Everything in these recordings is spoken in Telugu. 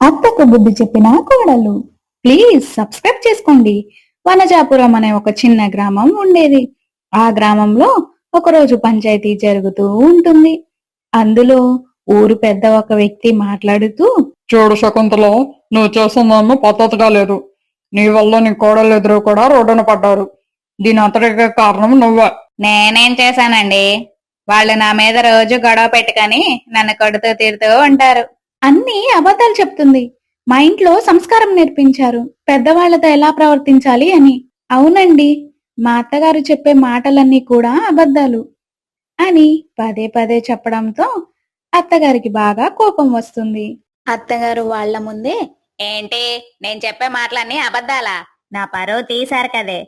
అత్తకు బుద్ధి చెప్పిన కోడలు. ప్లీజ్ సబ్స్క్రైబ్ చేసుకోండి. వనజాపురం అనే ఒక చిన్న గ్రామం ఉండేది. ఆ గ్రామంలో ఒకరోజు పంచాయతీ జరుగుతూ ఉంటుంది. అందులో ఊరు పెద్ద ఒక వ్యక్తి మాట్లాడుతూ చూడు శకుంతలో నువ్వు చేస్తుందేమో పద్ధతిగా లేదు. నీ వల్ల నీ కోడలు ఎదురు కూడా రోడ్డున పడ్డారు. దీని అంతటికి కారణం నువ్వే. నేనేం చేశానండి? వాళ్ళు నా మీద రోజు గొడవ పెట్టుకొని నన్ను కొడుతూ తిడుతూ ఉంటారు. అన్ని అబద్ధాలు చెప్తుంది. మా ఇంట్లో సంస్కారం నేర్పించారు. పెద్దవాళ్ళతో ఎలా ప్రవర్తించాలి అని. అవునండి మా అత్తగారు చెప్పే మాటలన్నీ కూడా అబద్ధాలు. అని పదే పదే చెప్పడంతో అత్తగారికి బాగా కోపం వస్తుంది. అత్తగారు వాళ్ళ ముందే ఏంటి నేను చెప్పే మాటలన్నీ అబద్ధాలా? నా పరువు తీశారు కదే.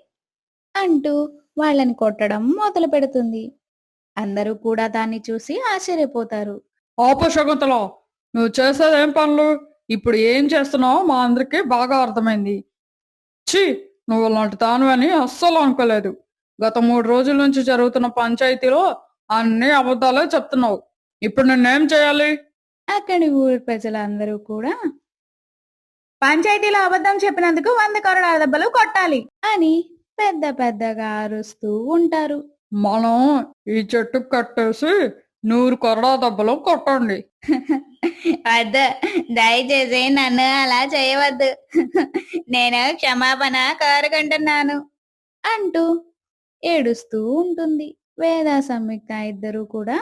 అంటూ వాళ్ళని కొట్టడం మొదలు పెడుతుంది. అందరూ కూడా దాన్ని చూసి ఆశ్చర్యపోతారు. ఆపు శకుంతలో నువ్వు చేసేది ఏం పనులు? ఇప్పుడు ఏం చేస్తున్నావో మా అందరికీ బాగా అర్థమైంది. ఛీ! నువ్వు అలాంటి దానివని అస్సలు అనుకోలేదు. గత మూడు రోజుల నుంచి జరుగుతున్న పంచాయతీలో అన్ని అబద్ధాలే చెప్తున్నావు. ఇప్పుడు నిన్నేం చేయాలి? అక్కడి ఊరి ప్రజలందరూ కూడా పంచాయతీలో అబద్ధం చెప్పినందుకు వంద కొరడాల దెబ్బలు కొట్టాలి అని పెద్ద పెద్దగా అరుస్తూ ఉంటారు. మనం ఈ చెట్టు కట్టేసి నూరు కొరడా దెబ్బలు కొట్టండి. వద్దు. దయచేసి నన్ను అలా చేయవద్దు. నేను క్షమాపణ కోరుకుంటున్నాను అంటూ ఏడుస్తూ ఉంటుంది. వేదా సంయుక్త ఇద్దరూ కూడా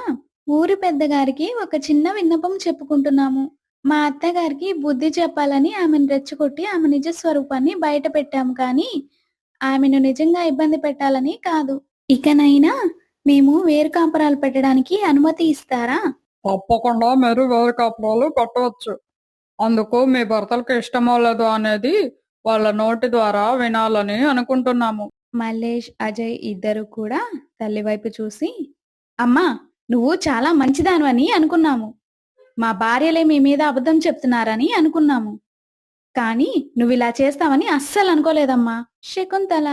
ఊరి పెద్దగారికి ఒక చిన్న విన్నపం చెప్పుకుంటున్నాము. మా అత్తగారికి బుద్ధి చెప్పాలని ఆమెను రెచ్చగొట్టి ఆమె నిజ స్వరూపాన్ని బయట పెట్టాము కానీ ఆమెను నిజంగా ఇబ్బంది పెట్టాలని కాదు. ఇకనైనా మేము వేరు కాపురాలు పెట్టడానికి అనుమతి ఇస్తారా? తప్పకుండా మీరు వేరు కాపురాలు పెట్టవచ్చు. అందుకు మీ భర్తలకు ఇష్టమో లేదో అనేది వాళ్ళ నోటి ద్వారా వినాలని అనుకుంటున్నాము. మల్లేష్ అజయ్ ఇద్దరు కూడా తల్లి వైపు చూసి అమ్మా నువ్వు చాలా మంచిదానివని అనుకున్నాము. మా భార్యలే మీ మీద అబద్ధం చెప్తున్నారని అనుకున్నాము. కానీ నువ్వు ఇలా చేస్తావని అస్సలు అనుకోలేదమ్మా. శకుంతల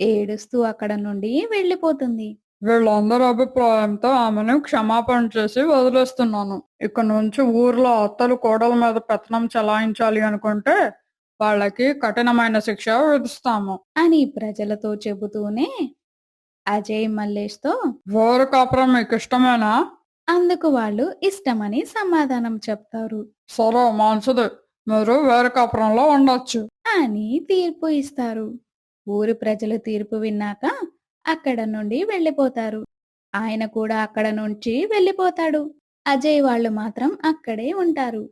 ఏడుస్తూ అక్కడ నుండి వెళ్ళిపోతుంది. వీళ్ళందరి అభిప్రాయంతో ఆమెను క్షమాపణ చేసి వదిలేస్తున్నాను. ఇక నుంచి ఊర్లో అత్తలు కోడల మీద పెత్తనం చలాయించాలి అనుకుంటే వాళ్ళకి కఠినమైన శిక్ష విధిస్తాము. అని ప్రజలతో చెబుతూనే అజయ్ మల్లేష్తో వేరు కాపురం మీకు ఇష్టమేనా? అందుకు వాళ్ళు ఇష్టమని సమాధానం చెప్తారు. సరే మంచిది. మీరు వేరు కాపురంలో ఉండొచ్చు. అని తీర్పు ఇస్తారు. ఊరి ప్రజలు తీర్పు విన్నాక అక్కడ నుండి వెళ్ళిపోతారు. ఆయన కూడా అక్కడ నుంచి వెళ్ళిపోతాడు. అజయ్ వాళ్ళు మాత్రం అక్కడే ఉంటారు.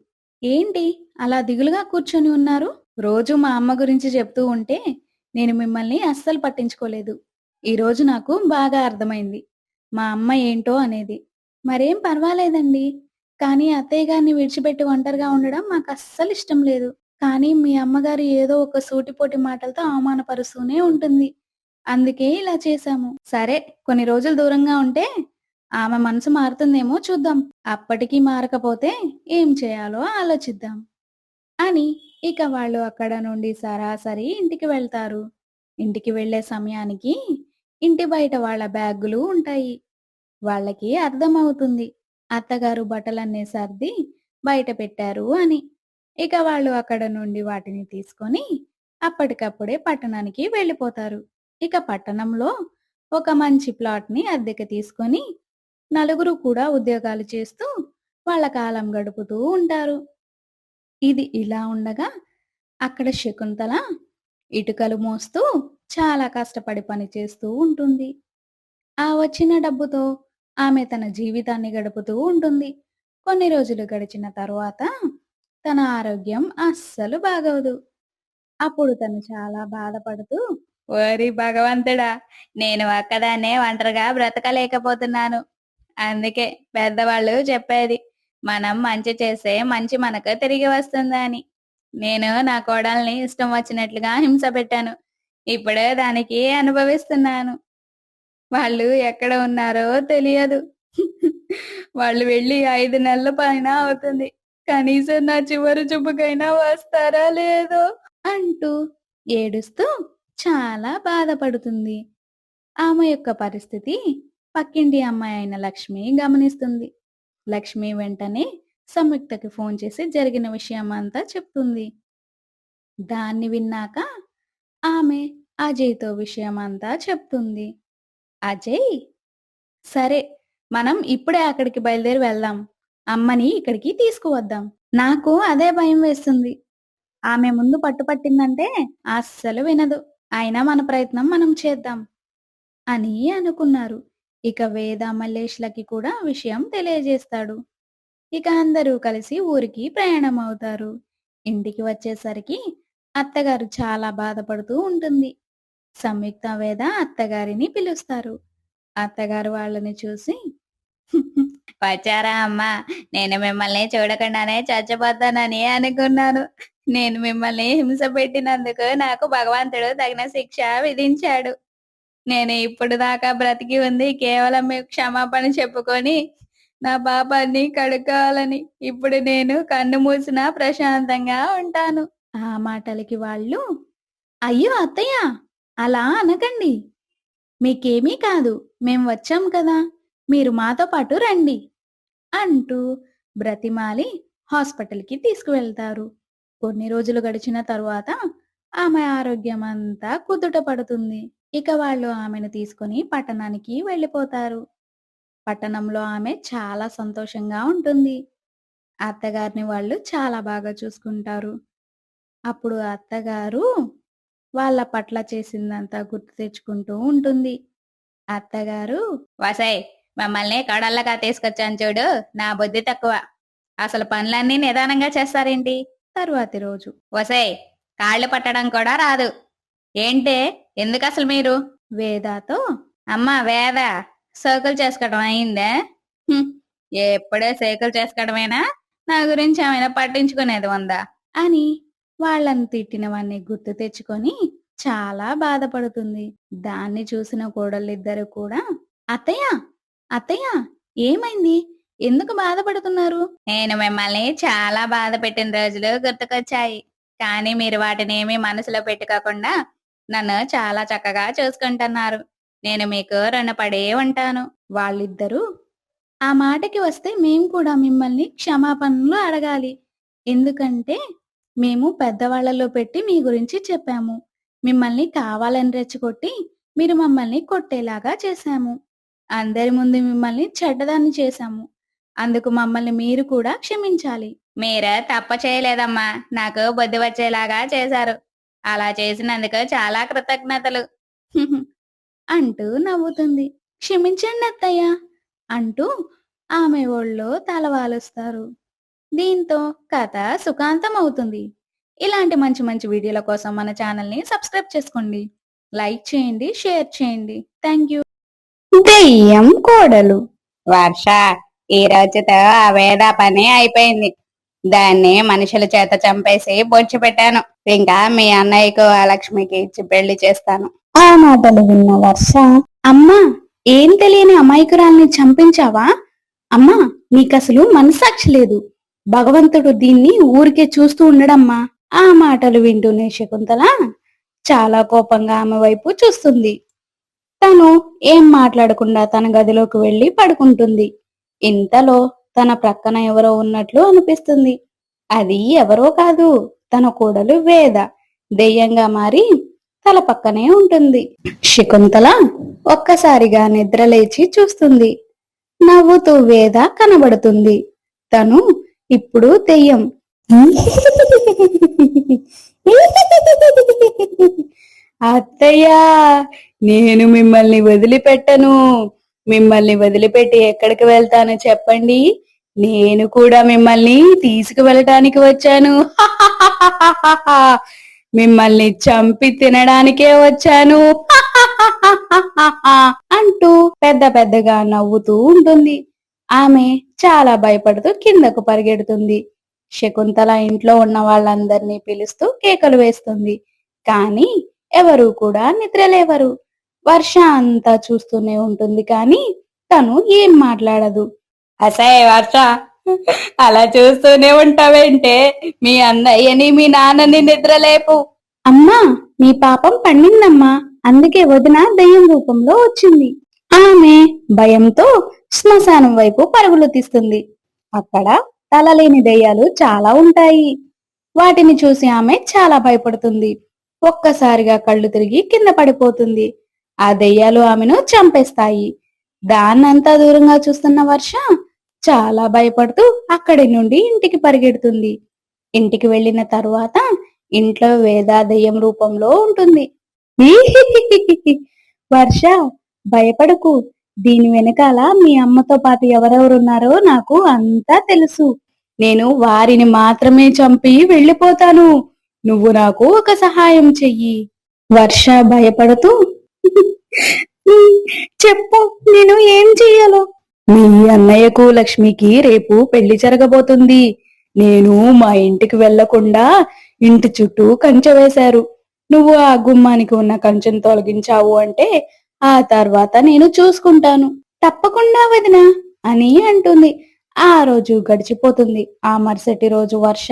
ఏంటి? అలా దిగులుగా కూర్చొని ఉన్నారు? రోజు మా అమ్మ గురించి చెప్తూ ఉంటే నేను మిమ్మల్ని అస్సలు పట్టించుకోలేదు. ఈ రోజు నాకు బాగా అర్థమైంది. మా అమ్మ ఏంటో అనేది. మరేం పర్వాలేదండి. కానీ అత్తయ్య గారిని విడిచిపెట్టి ఒంటరిగా ఉండడం మాకు అస్సలు ఇష్టం లేదు. కానీ మీ అమ్మగారు ఏదో ఒక సూటిపోటి మాటలతో అవమానపరుస్తూనే ఉంటుంది. అందుకే ఇలా చేశాము. సరే కొన్ని రోజులు దూరంగా ఉంటే ఆమె మనసు మారుతుందేమో చూద్దాం. అప్పటికీ మారకపోతే ఏం చేయాలో ఆలోచిద్దాం. అని ఇక వాళ్ళు అక్కడ నుండి సరాసరి ఇంటికి వెళ్తారు. ఇంటికి వెళ్ళే సమయానికి ఇంటి బయట వాళ్ళ బ్యాగులు ఉంటాయి. వాళ్ళకి అర్థమవుతుంది. అత్తగారు బట్టలన్నీ సర్ది బయట పెట్టారు అని. ఇక వాళ్ళు అక్కడ నుండి వాటిని తీసుకొని అప్పటికప్పుడే పట్టణానికి వెళ్ళిపోతారు. ఇక పట్టణంలో ఒక మంచి ప్లాట్ని అద్దెకి తీసుకొని నలుగురు కూడా ఉద్యోగాలు చేస్తూ వాళ్ళ కాలం గడుపుతూ ఉంటారు. ఇది ఇలా ఉండగా అక్కడ శకుంతల ఇటుకలు మోస్తూ చాలా కష్టపడి పని చేస్తూ ఉంటుంది. ఆ వచ్చిన డబ్బుతో ఆమె తన జీవితాన్ని గడుపుతూ ఉంటుంది. కొన్ని రోజులు గడిచిన తరువాత తన ఆరోగ్యం అస్సలు బాగోదు. అప్పుడు తను చాలా బాధపడుతూ ఓరి భగవంతుడా నేను ఒక్కదాన్నే ఒంటరిగా బ్రతకలేకపోతున్నాను. అందుకే పెద్దవాళ్ళు చెప్పేది మనం మంచి చేస్తే మంచి మనకు తిరిగి వస్తుందని నేను నా కోడల్ని ఇష్టం వచ్చినట్లుగా హింస పెట్టాను. ఇప్పుడు దానికి అనుభవిస్తున్నాను. వాళ్ళు ఎక్కడ ఉన్నారో తెలియదు. వాళ్ళు వెళ్ళి ఐదు నెలల పైన అవుతుంది. కనీసం నా చివరి చూపుకైనా వస్తారా లేదో అంటూ ఏడుస్తూ చాలా బాధపడుతుంది. ఆమె యొక్క పరిస్థితి పక్కింటి అమ్మాయి అయిన లక్ష్మి గమనిస్తుంది. లక్ష్మి వెంటనే సంయుక్తకి ఫోన్ చేసి జరిగిన విషయం అంతా చెప్తుంది. దాన్ని విన్నాక ఆమె అజయ్తో విషయం అంతా చెప్తుంది. అజయ్ సరే మనం ఇప్పుడే అక్కడికి బయలుదేరి వెళ్దాం. అమ్మని ఇక్కడికి తీసుకువద్దాం. నాకు అదే భయం వేస్తుంది. ఆమె ముందు పట్టుపట్టిందంటే అస్సలు వినదు. అయినా మన ప్రయత్నం మనం చేద్దాం అని అనుకున్నారు. ఇక వేద మల్లేష్లకి కూడా విషయం తెలియజేస్తాడు. ఇక అందరూ కలిసి ఊరికి ప్రయాణం అవుతారు ఇంటికి వచ్చేసరికి అత్తగారు చాలా బాధపడుతూ ఉంటుంది. సంయుక్త వేద అత్తగారిని పిలుస్తారు. అత్తగారు వాళ్ళని చూసి వచ్చారా అమ్మా? నేను మిమ్మల్ని చూడకుండానే చచ్చిపోతానని అనుకున్నాను. నేను మిమ్మల్ని హింస పెట్టినందుకు నాకు భగవంతుడు తగిన శిక్ష విధించాడు. నేను ఇప్పుడు దాకా బ్రతికి ఉంది కేవలం మీకు క్షమాపణ చెప్పుకొని నా పాపాన్ని కడుక్కోవాలని ఇప్పుడు నేను కన్ను మూసినా ప్రశాంతంగా ఉంటాను. ఆ మాటలకి వాళ్ళు అయ్యో అత్తయ్య అలా అనకండి. మీకేమీ కాదు మేం వచ్చాం కదా మీరు మాతో పాటు రండి అంటూ బ్రతిమాలి హాస్పిటల్కి తీసుకువెళ్తారు. కొన్ని రోజులు గడిచిన తరువాత ఆమె ఆరోగ్యం అంతా కుదుట పడుతుంది. ఇక వాళ్ళు ఆమెను తీసుకొని పట్టణానికి వెళ్ళిపోతారు. పట్టణంలో ఆమె చాలా సంతోషంగా ఉంటుంది. అత్తగారిని వాళ్ళు చాలా బాగా చూసుకుంటారు. అప్పుడు అత్తగారు వాళ్ళ పట్ల చేసిందంతా గుర్తు తెచ్చుకుంటూ ఉంటుంది. అత్తగారు వసాయ్ మమ్మల్ని కడల్లగా తీసుకొచ్చాను చూడు నా బుద్ధి తక్కువ. అసలు పనులన్నీ నిదానంగా చేస్తారేంటి? తరువాతి రోజు. వసై కాళ్ళు పట్టడం కూడా రాదు. ఏంటే ఎందుకు అసలు మీరు? వేదాతో? అమ్మా వేద. సర్కిల్ చేసుకోవడం అయిందే? "హుం, ఎప్పుడే సైకిల్ చేసుకోవడమేనా? నా గురించి ఏమైనా పట్టించుకునేది ఉందా? అని వాళ్ళని తిట్టినవన్నీ గుర్తు తెచ్చుకొని చాలా బాధపడుతుంది. దాన్ని చూసిన కోడళ్ళిద్దరు కూడా అత్తయ్య అత్తయ్య ఏమైంది? ఎందుకు బాధపడుతున్నారు? నేను మిమ్మల్ని చాలా బాధ పెట్టిన రోజులు గుర్తుకొచ్చాయి. కానీ మీరు వాటిని ఏమీ మనసులో పెట్టుకోకుండా నన్ను చాలా చక్కగా చూసుకుంటున్నారు. నేను మీకు రుణపడే ఉంటాను. వాళ్ళిద్దరూ ఆ మాటకి వస్తే మేము కూడా మిమ్మల్ని క్షమాపణలు అడగాలి. ఎందుకంటే మేము పెద్దవాళ్ళలో పెట్టి మీ గురించి చెప్పాము. మిమ్మల్ని కావాలని రెచ్చగొట్టి మీరు మమ్మల్ని కొట్టేలాగా చేశాము. అందరి ముందు మిమ్మల్ని చెడ్డదాన్ని చేశాము. అందుకు మమ్మల్ని మీరు కూడా క్షమించాలి. మీరే తప్ప చేయలేదమ్మా. నాకు బుద్ధి వచ్చేలాగా చేశారు. అలా చేసినందుకు చాలా కృతజ్ఞతలు. అంటూ నవ్వుతుంది. క్షమించండి అత్తయ్య అంటూ ఆమె ఒళ్ళో తలవాలుస్తారు దీంతో కథ సుఖాంతం అవుతుంది. ఇలాంటి మంచి మంచి వీడియోల కోసం మన ఛానల్ని సబ్స్క్రైబ్ చేసుకోండి. లైక్ చేయండి షేర్ చేయండి. Thank you. దెయ్యం కోడలు. వర్ష ఈ రోజుతో ఆ వేద పని అయిపోయింది. దాన్ని మనుషుల చేత చంపేసి బొచ్చి పెట్టాను. ఇంకా మీ అన్నయ్యకు ఆ లక్ష్మికి ఇచ్చి పెళ్ళి చేస్తాను. ఆ మాటలు విన్న వర్ష. అమ్మా ఏం తెలియని అమాయకురాల్ని చంపించావా? అమ్మా నీకసలు మనసాక్షి లేదు. భగవంతుడు దీన్ని ఊరికే చూస్తూ ఉండడమ్మా. ఆ మాటలు వింటూనే శకుంతల చాలా కోపంగా ఆమె వైపు చూస్తుంది. తను ఏం మాట్లాడకుండా తన గదిలోకి వెళ్ళి పడుకుంటుంది. ఇంతలో తన ప్రక్కన ఎవరో ఉన్నట్లు అనిపిస్తుంది. అది ఎవరో కాదు తన కోడలు వేద. దెయ్యంగా మారి తల పక్కనే ఉంటుంది. శకుంతల ఒక్కసారిగా నిద్రలేచి చూస్తుంది. నవ్వుతూ వేద కనబడుతుంది. తను ఇప్పుడు దెయ్యం. అత్తయ్య నేను మిమ్మల్ని వదిలిపెట్టను. మిమ్మల్ని వదిలిపెట్టి ఎక్కడికి వెళ్తానో చెప్పండి. నేను కూడా మిమ్మల్ని తీసుకువెళ్ళటానికి వచ్చాను. మిమ్మల్ని చంపి తినడానికే వచ్చాను. అంటూ పెద్ద పెద్దగా నవ్వుతూ ఉంటుంది. ఆమె చాలా భయపడుతూ కిందకు పరిగెడుతుంది. శకుంతల ఇంట్లో ఉన్న వాళ్ళందరినీ పిలుస్తూ కేకలు వేస్తుంది. కానీ ఎవరు కూడా నిద్రలేవరు. వర్ష అంతా చూస్తూనే ఉంటుంది కానీ తను ఏం మాట్లాడదు. అసే వర్ష అలా చూస్తూనే ఉంటావేంటే? మీ అన్నయ్యని మీ నాన్నని నిద్రలేపు. అమ్మా మీ పాపం పండిందమ్మా. అందుకే వదిన దయ్యం రూపంలో వచ్చింది. ఆమె భయంతో శ్మశానం వైపు పరుగులు తీస్తుంది. అక్కడ తలలేని దెయ్యాలు చాలా ఉంటాయి. వాటిని చూసి ఆమె చాలా భయపడుతుంది. ఒక్కసారిగా కళ్ళు తిరిగి కింద పడిపోతుంది. ఆ దెయ్యాలు ఆమెను చంపేస్తాయి. దాన్నంతా దూరంగా చూస్తున్న వర్ష చాలా భయపడుతూ అక్కడి నుండి ఇంటికి పరిగెడుతుంది. ఇంటికి వెళ్ళిన తరువాత ఇంట్లో వేదా దెయ్యం రూపంలో ఉంటుంది. వర్ష భయపడకు. దీని వెనకాల మీ అమ్మతో పాటు ఎవరెవరున్నారో నాకు అంతా తెలుసు. నేను వారిని మాత్రమే చంపి వెళ్ళిపోతాను. నువ్వు నాకు ఒక సహాయం చెయ్యి. వర్ష భయపడుతూ చెప్పు నేను ఏం చెయ్యాలో? మీ అన్నయ్యకు లక్ష్మికి రేపు పెళ్ళి జరగబోతుంది. నేను మా ఇంటికి వెళ్ళకుండా ఇంటి చుట్టూ కంచె వేశారు. నువ్వు ఆ గుమ్మానికి ఉన్న కంచెను తొలగించావు అంటే ఆ తర్వాత నేను చూసుకుంటాను. తప్పకుండా వదినా అని అంటుంది. ఆ రోజు గడిచిపోతుంది. ఆ మరుసటి రోజు వర్ష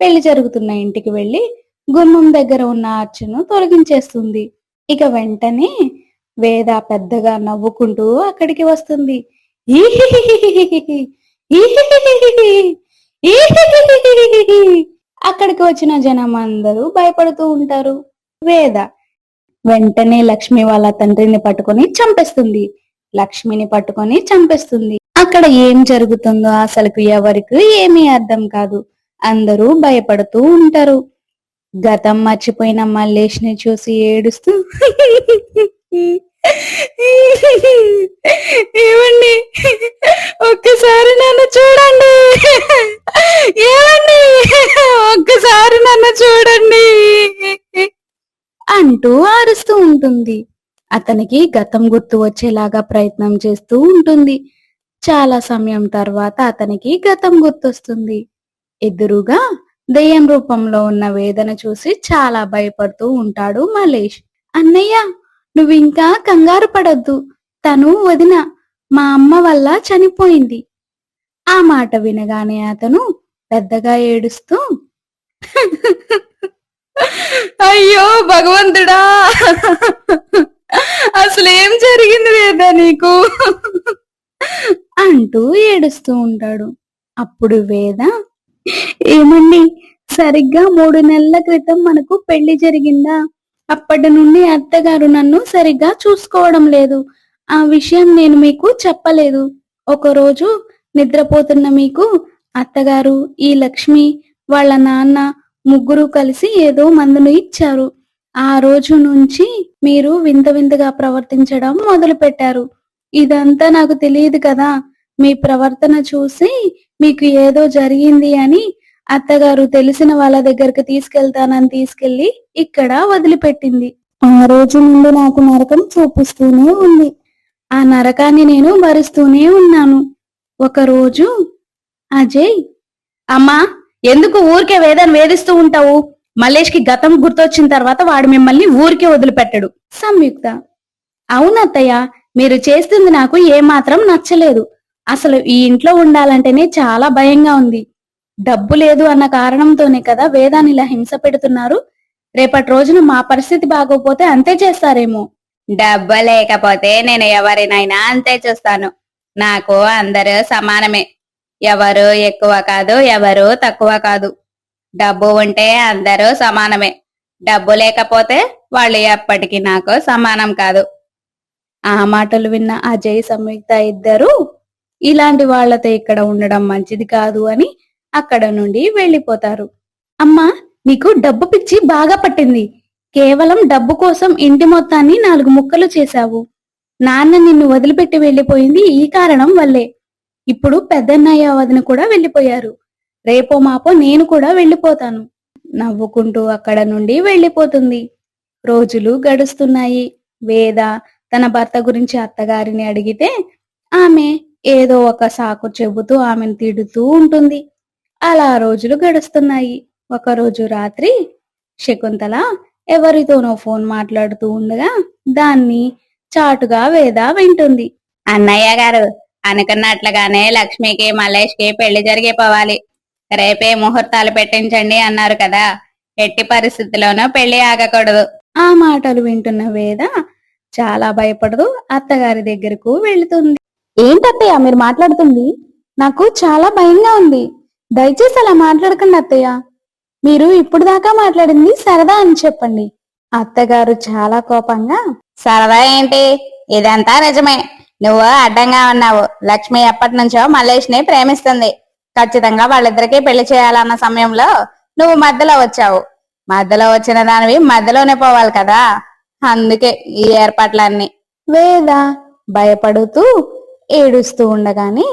పెళ్ళి జరుగుతున్న ఇంటికి వెళ్ళి గుమ్మం దగ్గర ఉన్న అర్చను తొలగించేస్తుంది. ఇక వెంటనే వేద పెద్దగా నవ్వుకుంటూ అక్కడికి వస్తుంది. అక్కడికి వచ్చిన జనం అందరూ భయపడుతూ ఉంటారు. వేద వెంటనే లక్ష్మి వాళ్ళ తండ్రిని పట్టుకొని చంపేస్తుంది. లక్ష్మిని పట్టుకొని చంపేస్తుంది. అక్కడ ఏం జరుగుతుందో అసలుకు ఎవరికి ఏమీ అర్థం కాదు. అందరూ భయపడుతూ ఉంటారు. గతం మర్చిపోయిన మల్లేష్ని చూసి ఏడుస్తూ ఏమండి? ఒక్కసారి నన్ను చూడండి. ఏమండి? ఒక్కసారి నన్ను చూడండి. అంటూ ఆరుస్తూ ఉంటుంది. అతనికి గతం గుర్తు వచ్చేలాగా ప్రయత్నం చేస్తూ ఉంటుంది. చాలా సమయం తర్వాత అతనికి గతం గుర్తొస్తుంది. ఎదురుగా దెయ్యం రూపంలో ఉన్న వేదన చూసి చాలా భయపడుతూ ఉంటాడు మలేష్. అన్నయ్య నువ్వు ఇంకా కంగారు పడొద్దు. తను వదిన మా అమ్మ వల్ల చనిపోయింది. ఆ మాట వినగానే అతను పెద్దగా ఏడుస్తూ అయ్యో భగవంతుడా! అసలు ఏం జరిగింది లేదా నీకు? అంటూ ఏడుస్తూ ఉంటాడు. అప్పుడు వేద ఏమండి? సరిగ్గా మూడు నెలల క్రితం మనకు పెళ్ళి జరిగిందా? అప్పటి నుండి అత్తగారు నన్ను సరిగ్గా చూసుకోవడం లేదు. ఆ విషయం నేను మీకు చెప్పలేదు. ఒకరోజు నిద్రపోతున్న మీకు అత్తగారు ఈ లక్ష్మి వాళ్ళ నాన్న ముగ్గురు కలిసి ఏదో మందును ఇచ్చారు. ఆ రోజు నుంచి మీరు వింత వింతగా ప్రవర్తించడం మొదలు పెట్టారు ఇదంతా నాకు తెలియదు కదా? మీ ప్రవర్తన చూసి మీకు ఏదో జరిగింది అని అత్తగారు తెలిసిన వాళ్ళ దగ్గరికి తీసుకెళ్తానని తీసుకెళ్ళి ఇక్కడ వదిలిపెట్టింది. ఆ రోజు నుండి నాకు నరకం చూపిస్తూనే ఉంది. ఆ నరకాన్ని నేను భరిస్తూనే ఉన్నాను. ఒక రోజు అజయ్ అమ్మా ఎందుకు ఊరికే వేదాన్ని వేధిస్తూ ఉంటావు? మల్లేష్కి గతం గుర్తొచ్చిన తర్వాత వాడు మిమ్మల్ని ఊరికే వదిలిపెట్టడు. సంయుక్త అవునత్తయ్య మీరు చేస్తుంది నాకు ఏమాత్రం నచ్చలేదు. అసలు ఈ ఇంట్లో ఉండాలంటేనే చాలా భయంగా ఉంది. డబ్బు లేదు అన్న కారణంతోనే కదా వేదాన్ని ఇలా హింస పెడుతున్నారు. రేపటి రోజున మా పరిస్థితి బాగోపోతే అంతే చేస్తారేమో. డబ్బు లేకపోతే నేను ఎవరినైనా అంతే చూస్తాను. నాకు అందరూ సమానమే. ఎవరు ఎక్కువ కాదు ఎవరు తక్కువ కాదు. డబ్బు ఉంటే అందరూ సమానమే. డబ్బు లేకపోతే వాళ్ళు ఎప్పటికీ నాకు సమానం కాదు. ఆ మాటలు విన్న అజయ్ సంయుక్త ఇద్దరు ఇలాంటి వాళ్ళతో ఇక్కడ ఉండడం మంచిది కాదు అని అక్కడ నుండి వెళ్ళిపోతారు. అమ్మా నీకు డబ్బు పిచ్చి బాగా పట్టింది. కేవలం డబ్బు కోసం ఇంటి మొత్తాన్ని నాలుగు ముక్కలు చేశావు. నాన్న నిన్ను వదిలిపెట్టి వెళ్ళిపోయింది ఈ కారణం వల్లే. ఇప్పుడు పెద్దన్నయ్య వదిన కూడా వెళ్ళిపోయారు. రేపో మాపో నేను కూడా వెళ్ళిపోతాను. నవ్వుకుంటూ అక్కడ నుండి వెళ్ళిపోతుంది. రోజులు గడుస్తున్నాయి. వేద తన భర్త గురించి అత్తగారిని అడిగితే ఆమె ఏదో ఒక సాకు చెబుతూ ఆమెను తిడుతూ ఉంటుంది. అలా రోజులు గడుస్తున్నాయి. ఒకరోజు రాత్రి శకుంతల ఎవరితోనో ఫోన్ మాట్లాడుతూ ఉండగా దాన్ని చాటుగా వేద వింటుంది. అన్నయ్య గారు అనుకున్నట్లుగానే లక్ష్మికి మల్లేష్కి పెళ్ళి జరిగిపోవాలి రేపే ముహూర్తాలు పెట్టించండి అన్నారు కదా. ఎట్టి పరిస్థితిలోనూ పెళ్ళి ఆగకూడదు. ఆ మాటలు వింటున్న వేద చాలా భయపడుతూ అత్తగారి దగ్గరకు వెళుతుంది. ఏంటత్తయ్య? మీరు మాట్లాడుతుంది? నాకు చాలా భయంగా ఉంది. దయచేసి అలా మాట్లాడకండి అత్తయ్య. మీరు ఇప్పుడు దాకా మాట్లాడింది సరదా అని చెప్పండి. అత్తగారు చాలా కోపంగా సరదా ఏంటి? ఇదంతా నిజమే. నువ్వు అడ్డంగా ఉన్నావు. లక్ష్మి ఎప్పటి నుంచో మల్లేష్ని ప్రేమిస్తుంది. ఖచ్చితంగా వాళ్ళిద్దరికీ పెళ్ళి చేయాలన్న సమయంలో నువ్వు మధ్యలో వచ్చావు. మధ్యలో వచ్చిన దానివి మధ్యలోనే పోవాలి కదా? అందుకే ఈ ఏర్పాట్లన్నీ. వేద భయపడుతూ ఏడుస్తూ ఉండగానే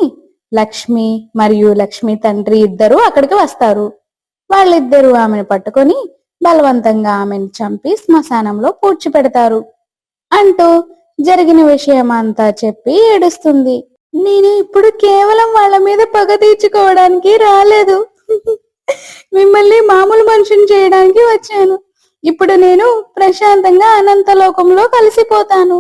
లక్ష్మి మరియు లక్ష్మి తండ్రి ఇద్దరు అక్కడికి వస్తారు. వాళ్ళిద్దరూ ఆమెను పట్టుకొని బలవంతంగా ఆమెను చంపి శ్మశానంలో పూడ్చిపెడతారు అంటూ జరిగిన విషయం అంతా చెప్పి ఏడుస్తుంది. నేను ఇప్పుడు కేవలం వాళ్ళ మీద పగ తీర్చుకోవడానికి రాలేదు. మిమ్మల్ని మామూలు మనుషుని చేయడానికి వచ్చాను. ఇప్పుడు నేను ప్రశాంతంగా అనంతలోకంలో కలిసిపోతాను.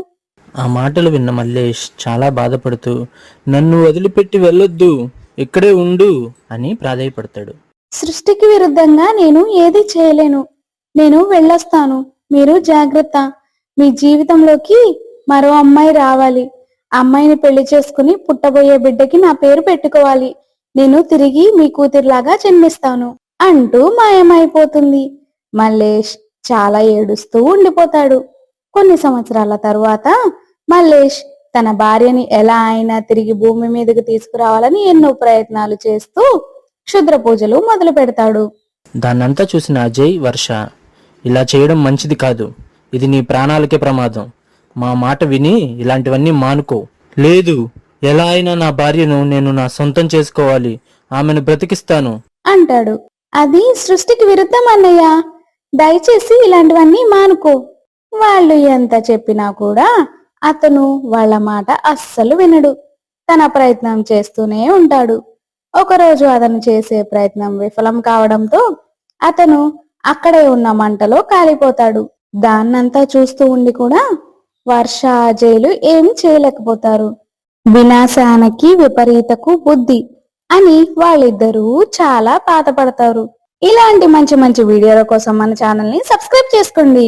ఆ మాటలు విన్న మల్లేష్ చాలా బాధపడుతూ నన్ను వదిలిపెట్టి వెళ్ళొద్దు ఇక్కడే ఉండు అని ప్రాధాయపడతాడు. సృష్టికి విరుద్ధంగా నేను ఏది చేయలేను. నేను వెళ్ళొస్తాను. మీరు జాగ్రత్త. మీ జీవితంలోకి మరో అమ్మాయి రావాలి. అమ్మాయిని పెళ్ళి చేసుకుని పుట్టబోయే బిడ్డకి నా పేరు పెట్టుకోవాలి. నేను తిరిగి మీ కూతురులాగా జన్మిస్తాను అంటూ మాయమైపోతుంది. మల్లేష్ చాలా ఏడుస్తూ ఉండిపోతాడు. కొన్ని సంవత్సరాల తరువాత మల్లేష్ తన భార్యని ఎలా అయినా తిరిగి భూమి మీదకి తీసుకురావాలని ఎన్నో ప్రయత్నాలు చేస్తూ క్షుద్ర పూజలు మొదలు పెడతాడు. దాన్నంతా చూసిన అజయ్ వర్ష ఇలా చేయడం మంచిది కాదు. ఇది నీ ప్రాణాలకే ప్రమాదం. మా మాట విని ఇలాంటివన్నీ మానుకో. లేదు ఎలా అయినా నా భార్యను నేను నా సొంతం చేసుకోవాలి. ఆమెను బ్రతికిస్తాను. అంటాడు. అది సృష్టికి విరుద్ధం అన్నయ్య. దయచేసి ఇలాంటివన్నీ మానుకో. వాళ్ళు ఎంత చెప్పినా కూడా అతను వాళ్ళ మాట అస్సలు వినడు. తన ప్రయత్నం చేస్తూనే ఉంటాడు. ఒకరోజు అతను చేసే ప్రయత్నం విఫలం కావడంతో అతను అక్కడే ఉన్న మంటలో కాలిపోతాడు. దాన్నంతా చూస్తూ ఉండి కూడా వర్ష అజయ్లు ఏం చేయలేకపోతారు. వినాశానికి విపరీతకు బుద్ధి అని వాళ్ళిద్దరూ చాలా బాధపడతారు. ఇలాంటి మంచి మంచి వీడియోల కోసం మన ఛానల్ని సబ్స్క్రైబ్ చేసుకోండి.